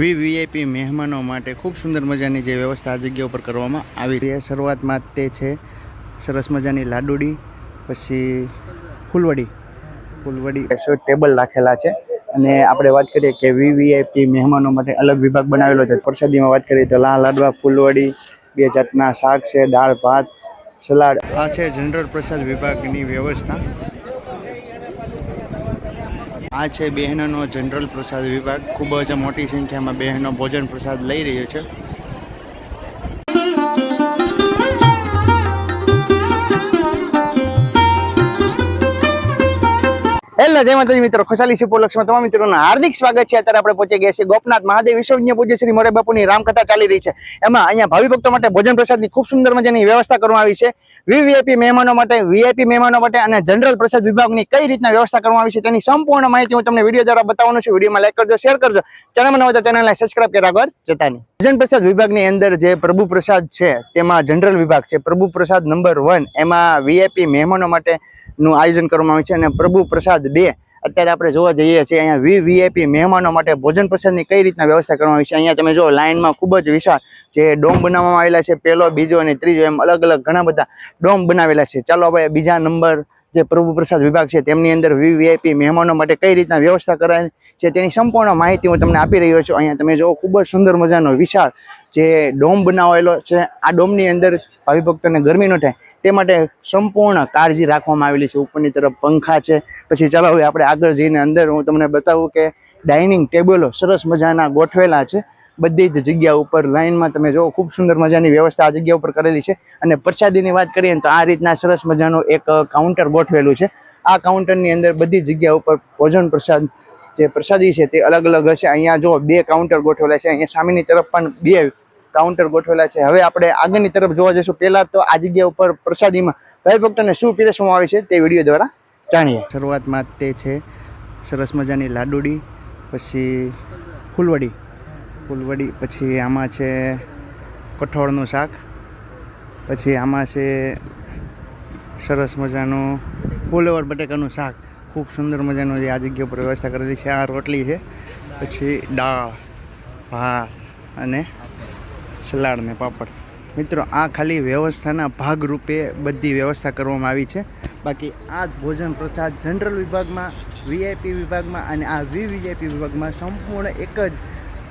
VVIP મહેમાનો માટે ખૂબ સુંદર મજાની જે વ્યવસ્થા આ જગ્યા ઉપર કરવામાં આવી રહી છે. શરૂઆતમાં તે છે. સરસ મજાની લાડુડી, પછી ફૂલવડી. ફૂલવડી સો ટેબલ રાખેલા છે. અને આપણે વાત કરીએ કે વીવીઆઈપી મહેમાનો માટે અલગ વિભાગ બનાવેલો છે. પ્રસાદીમાં વાત કરીએ તો લાલ લાડવા, ફૂલવડી, બે જાતના શાક છે, દાળ, ભાત, સલાડ. આ છે જનરલ પ્રસાદ વિભાગની વ્યવસ્થા. આ છે બહેનોનો જનરલ પ્રસાદ વિભાગ. ખૂબ જ મોટી સંખ્યામાં બહેનો ભોજન પ્રસાદ લઈ રહ્યો છે. હેલો, જય માતાજી મિત્રો. ખુશાલી સિપોલક્ષમાં તમામ મિત્રોનું હાર્દિક સ્વાગત છે. અત્યારે આપણે પહોંચી ગયા છીએ ગોપનાથ મહાદેવ વિશ્વજ્ઞ પૂજ્ય શ્રી મોરે બાપુની રામકથા ચાલી રહી છે. એમાં અહીંયા ભાવિ ભક્તો માટે ભોજન પ્રસાદની ખૂબ સુંદર મજાની વ્યવસ્થા કરવામાં આવી છે. વીવીઆઈપી મહેમાનો માટે વીઆઈપી મહેમાનો માટે અને જનરલ પ્રસાદ વિભાગની કઈ રીતના વ્યવસ્થા કરવામાં આવી છે તેની સંપૂર્ણ માહિતી હું તમને વીડિયો દ્વારા બતાવવાનું છું. વિડીયોમાં લાઈક કરજો શેર કરજો. ચેનલમાં નવા ચેનલને સબસ્ક્રાઈબ કર્યા આગળ જતા નહીં ભોજન પ્રસાદ વિભાગની અંદર જે પ્રભુ પ્રસાદ છે, તેમાં જનરલ વિભાગ છે. પ્રભુ પ્રસાદ નંબર વન, એમાં વીઆઈપી મહેમાનો માટેનું આયોજન કરવામાં આવ્યું છે અને પ્રભુ પ્રસાદ બે, અત્યારે આપણે જોવા જઈએ છીએ, અહીંયા વી વીઆઈપી મહેમાનો માટે ભોજન પ્રસાદની કઈ રીતના વ્યવસ્થા કરવામાં આવી છે? અહીંયા તમે જો લાઇનમાં ખૂબ જ વિશાળ જે ડોમ બનાવવામાં આવેલા છે પહેલો બીજો અને ત્રીજો, એમ અલગ અલગ ઘણા બધા ડોમ બનાવેલા છે. ચાલો આપણે બીજા નંબર જે પ્રભુ પ્રસાદ વિભાગ છે, તેમની અંદર વી વીઆઈપી મહેમાનો માટે કઈ રીતના વ્યવસ્થા કરાય છે તેની સંપૂર્ણ માહિતી હું તમને આપી રહ્યો છું. અહીંયા તમે જો ખૂબ જ સુંદર મજાનો વિશાળ જે ડોમ બનાવેલો છે. આ ડોમની અંદર ભાવિભક્તોને ગરમી ન થાય, તે માટે સંપૂર્ણ કાળજી રાખવામાં આવેલી છે. ઉપરની તરફ પંખા છે. પછી ચાલો હવે આપણે આગળ જઈને અંદર હું તમને બતાવું કે ડાઇનિંગ ટેબલો સરસ મજાના ગોઠવેલા છે. બધી જ જગ્યા ઉપર લાઇનમાં તમે જો ખૂબ સુંદર મજાની વ્યવસ્થા આ જગ્યા ઉપર કરેલી છે. અને પ્રસાદીની વાત કરીએ તો આ રીતના સરસ મજાનું એક કાઉન્ટર ગોઠવેલું છે. આ કાઉન્ટરની અંદર બધી જગ્યા ઉપર ભોજન પ્રસાદ જે પ્રસાદી છે તે અલગ અલગ હશે. અહીંયા જો બે કાઉન્ટર ગોઠવેલા છે. અહીંયા સામેની તરફ પણ બે કાઉન્ટર ગોઠવેલા છે. હવે આપણે આગળની તરફ જોવા જઈશું. પહેલાં તો આ જગ્યા ઉપર પ્રસાદીમાં ભાઈ ભક્તોને શું પીરસવામાં આવે છે તે વીડિયો દ્વારા જાણીએ. શરૂઆતમાં તે છે સરસ મજાની લાડુડી, પછી ફૂલવડી. ફૂલવડી, પછી આમાં છે કઠોળનું શાક, પછી આમાં છે સરસ મજાનું ફૂલવર બટેકાનું શાક. ખૂબ સુંદર મજાનું જે આ જગ્યા ઉપર વ્યવસ્થા કરેલી છે. આ રોટલી છે, પછી દાળ, ભાત અને સલાડ ને પાપડ. મિત્રો, આ ખાલી વ્યવસ્થાના ભાગરૂપે બધી વ્યવસ્થા કરવામાં આવી છે. બાકી આ ભોજન પ્રસાદ જનરલ વિભાગમાં, વીઆઈપી વિભાગમાં અને આ વીવીઆઈપી વિભાગમાં સંપૂર્ણ એક જ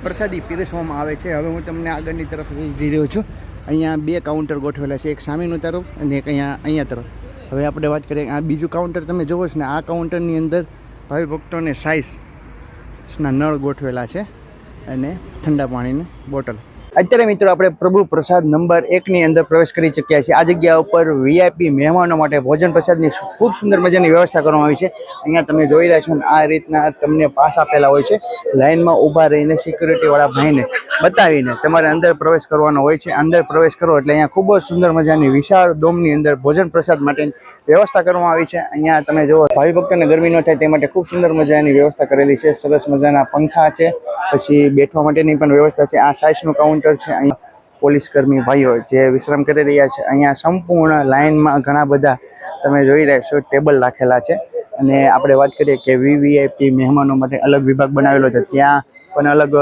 પ્રસાદી પીરસવામાં આવે છે. હવે હું તમને આગળની તરફ જઈ રહ્યો છું. અહીંયા બે કાઉન્ટર ગોઠવેલા છે. એક સામેનું તરફ અને એક અહીંયા અહીંયા તરફ. હવે આપણે વાત કરીએ આ બીજું કાઉન્ટર તમે જુઓ છો ને, આ કાઉન્ટરની અંદર ભાવિ ભક્તોને સાઇઝના નળ ગોઠવેલા છે અને ઠંડા પાણીની બોટલ અત્યારે મિત્રો આપણે પ્રભુ પ્રસાદ નંબર એકની અંદર પ્રવેશ કરી ચૂક્યા છીએ. આ જગ્યા ઉપર વીઆઈપી મહેમાનો માટે ભોજન પ્રસાદની ખૂબ સુંદર મજાની વ્યવસ્થા કરવામાં આવી છે. અહીંયા તમે જોઈ રહ્યા છો આ રીતના તમને પાસ આપેલા હોય છે. લાઇનમાં ઊભા રહીને સિક્યુરિટીવાળા ભાઈને બતાવીને તમારે અંદર પ્રવેશ કરવાનો હોય છે. અંદર પ્રવેશ કરો એટલે અહીંયા ખૂબ જ સુંદર મજાની વિશાળ ડોમની અંદર ભોજન પ્રસાદ માટેની વ્યવસ્થા કરવામાં આવી છે. અહીંયા તમે જુઓ, ભાવિ ભક્તોને ગરમી ન થાય તે માટે ખૂબ સુંદર મજાની વ્યવસ્થા કરેલી છે. સરસ મજાના પંખા છે. પછી બેઠવા માટેની પણ વ્યવસ્થા છે. આ સાઇઝનું કાઉન્ટર છે અહીંયા પોલીસ કર્મી ભાઈઓ જે વિશ્રામ કરી રહ્યા છે. અહીંયા સંપૂર્ણ લાઇનમાં ઘણા બધા તમે જોઈ રહ્યા છો, ટેબલ રાખેલા છે. અને આપણે વાત કરીએ કે વીવીઆઈપી મહેમાનો માટે અલગ વિભાગ બનાવેલો છે. ત્યાં પણ અલગ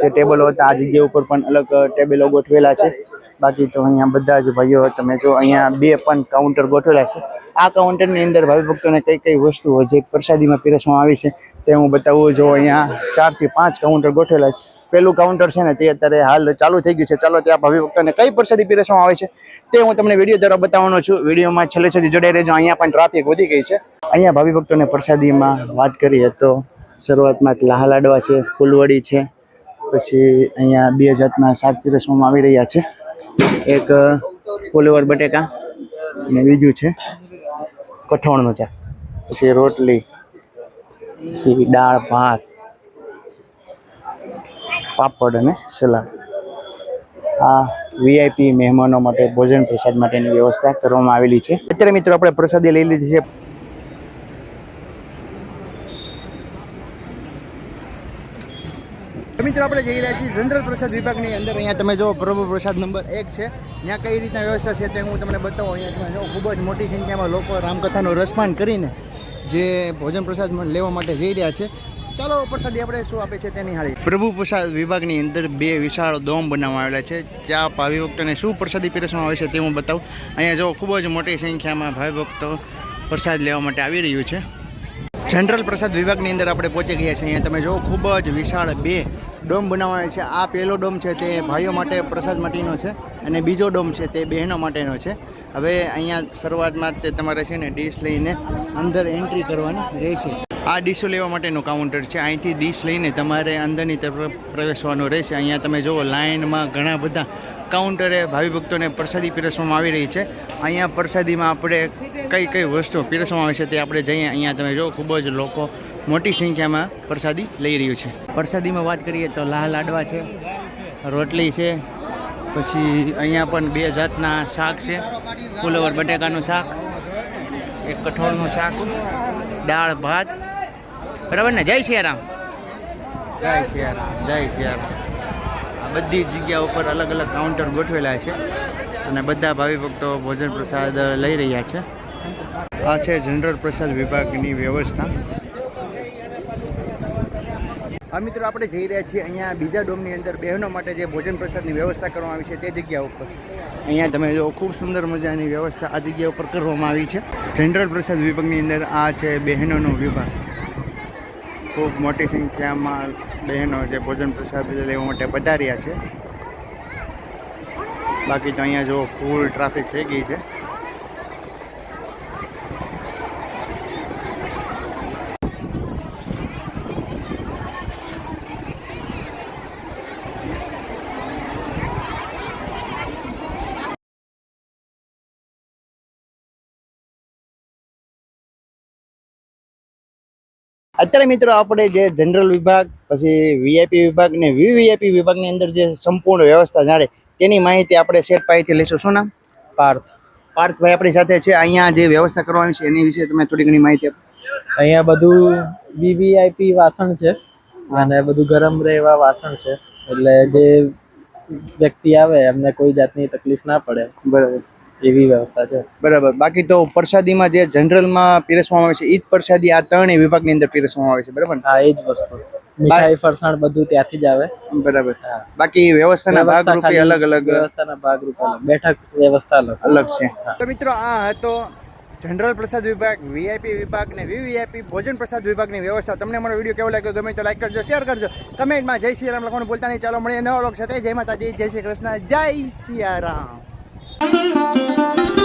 જે ટેબલો હતા, આ જગ્યા ઉપર પણ અલગ ટેબલો ગોઠવેલા છે. બાકી તો અહીંયા બધા જ ભાઈઓ, તમે જો અહીંયા બે પણ કાઉન્ટર ગોઠવેલા છે. આ કાઉન્ટરની અંદર ભાવિ ભક્તોને કઈ કઈ વસ્તુઓ જે પ્રસાદીમાં પીરસવામાં આવી છે તે હું બતાવું જો અહીંયા ચારથી પાંચ કાઉન્ટર ગોઠવેલા છે. પેલું કાઉન્ટર છે ને તે અત્યારે હાલ ચાલુ થઈ ગયું છે. ચાલો ત્યાં ભાવિ ભક્તોને કઈ પ્રસાદી પીરસવામાં આવે છે તે હું તમને વીડિયો દ્વારા બતાવવાનો છું. વિડીયોમાં છેલ્લે સુધી જોડાઈ રહેજો. અહીંયા પણ ટ્રાફિક વધી ગઈ છે. અહીંયા ભાવિ ભક્તોને પ્રસાદીમાં વાત કરીએ તો શરૂઆતમાં લાહા લાડવા છે, ફૂલવડી છે, પછી અહીંયા બે જાતના શાક પીરસવામાં આવી રહ્યા છે. એક ફુલેવર બટેકા અને બીજું છે કઠોળનું ચા પછી રોટલી, પછી દાળ, ભાત પાપડ અને સલાડ આ વીઆઈપી મહેમાનો માટે ભોજન પ્રસાદ માટેની વ્યવસ્થા કરવામાં આવેલી છે. અત્યારે મિત્રો આપણે પ્રસાદી લઈ લીધી છે. મિત્રો આપણે જઈ રહ્યા છીએ જનરલ પ્રસાદ વિભાગની અંદર. અહીંયા તમે જો પ્રભુ પ્રસાદ નંબર એક છે. ત્યાં કઈ રીતના વ્યવસ્થા છે તે હું તમને બતાવું. અહીંયા જો ખૂબ જ મોટી સંખ્યામાં લોકો રામકથાનું રસપાન કરીને જે ભોજન પ્રસાદ લેવા માટે જઈ રહ્યા છે. ચાલો, પ્રસાદી આપણે શું આપે છે તેની હાળી પ્રભુ પ્રસાદ વિભાગની અંદર બે વિશાળ ડોમ બનાવવામાં આવેલા છે. જ્યાં ભાવિ ભક્તોને શું પ્રસાદી પીરસવામાં આવે છે તે હું બતાવું. અહીંયા જો ખૂબ જ મોટી સંખ્યામાં ભાવિ ભક્તો પ્રસાદ લેવા માટે આવી રહ્યું છે. જનરલ પ્રસાદ વિભાગની અંદર આપણે પહોંચી ગયા છીએ. અહીંયા તમે જો ખૂબ જ વિશાળ બે ડોમ બનાવવાનો છે. આ પહેલો ડોમ છે તે ભાઈઓ માટે પ્રસાદ માટેનો છે અને બીજો ડોમ છે તે બહેનો માટેનો છે. હવે અહીંયા શરૂઆતમાં તે તમારે છે ને ડીશ લઈને અંદર એન્ટ્રી કરવાની રહેશે. આ ડીશો લેવા માટેનું કાઉન્ટર છે. અહીંથી ડીશ લઈને તમારે અંદરની તરફ પ્રવેશવાનું રહેશે. અહીંયા તમે જુઓ, લાઇનમાં ઘણા બધા કાઉન્ટરે ભાવિ ભક્તોને પ્રસાદી પીરસવામાં આવી રહી છે. અહીંયા પ્રસાદીમાં આપણે કઈ કઈ વસ્તુ પીરસવામાં આવે છે તે આપણે જઈએ. અહીંયા તમે જુઓ, ખૂબ જ લોકો મોટી સંખ્યામાં પ્રસાદી લઈ રહ્યું છે. પ્રસાદીમાં વાત કરીએ તો લાલ લાડવા છે, રોટલી છે, પછી અહીંયા પણ બે જાતના શાક છે. ફુલવર બટેકાનું શાક, એક કઠોળનું શાક, દાળ ભાત બરાબર ને? જય સિયારામ. જય સિયારામ જય સિયારામ. બધી જગ્યા ઉપર અલગ અલગ કાઉન્ટર ગોઠવેલા છે અને બધા ભાવિ ભક્તો ભોજન પ્રસાદ લઈ રહ્યા છે. આ છે જનરલ પ્રસાદ વિભાગની વ્યવસ્થા. આ મિત્રો, આપણે જઈ રહ્યા છીએ અહીંયા બીજા ડોમની અંદર બહેનો માટે જે ભોજન પ્રસાદની વ્યવસ્થા કરવામાં આવી છે તે જગ્યા ઉપર. અહીંયા તમે જો ખૂબ સુંદર મજાની વ્યવસ્થા આ જગ્યા ઉપર કરવામાં આવી છે. જનરલ પ્રસાદ વિભાગની અંદર આ છે બહેનોનો વિભાગ. ખૂબ મોટી સંખ્યામાં બહેનો જે ભોજન પ્રસાદ લેવા માટે પધાર્યા છે. બાકી તો અહીંયા જો ફૂલ ટ્રાફિક થઈ ગઈ છે. અત્યારે મિત્રો આપણે જે જનરલ વિભાગ પછી વીઆઈપી વિભાગ ને વીવીઆઈપી વિભાગની અંદર જે સંપૂર્ણ વ્યવસ્થા જાણે તેની માહિતી આપણે શેઠ પાસેથી લઈશું. શું નામ? પાર્થ. પાર્થભાઈ આપણી સાથે છે. અહીંયા જે વ્યવસ્થા કરવાની છે એની વિશે તમે થોડી ઘણી માહિતી આપો. અહીંયા બધું વીવીઆઈપી વાસણ છે અને બધું ગરમ રહે એવા વાસણ છે. એટલે જે વ્યક્તિ આવે એમને કોઈ જાતની તકલીફ ના પડે. બરાબર. એવી વ્યવસ્થા છે. બરાબર. બાકી તો પ્રસાદીમાં જે જનરલમાં પીરસવામાં આવે છે એ જ પ્રસાદી આ ત્રણેય વિભાગની અંદર પીરસવામાં આવે છે બરાબર હા એ જ વસ્તુ. મીઠાઈ ફરસાણ બધું ત્યાંથી જ આવે. બરાબર. હા. બાકી વ્યવસ્થાના વ્યવસ્થા ભાગરૂપે અલગ અલગ વ્યવસ્થાના ભાગરૂપે અલગ. બેઠક વ્યવસ્થા અલગ. અલગ છે. તો મિત્રો આ હતો જનરલ પ્રસાદ વિભાગ વીઆઈપી વિભાગ ને વીવીઆઈપી ભોજન પ્રસાદ વિભાગની વ્યવસ્થા. તમને મારો વીડિયો કેવો લાગ્યો ગમે તો લાઈક કરજો શેર કરજો. કમેન્ટમાં જય શ્રી રામ લખવાનું ભૂલતા નહીં. ચાલો મળીએ નવા લોક સાથે. જય માતાજી જય શ્રી કૃષ્ણ જય સિયારામ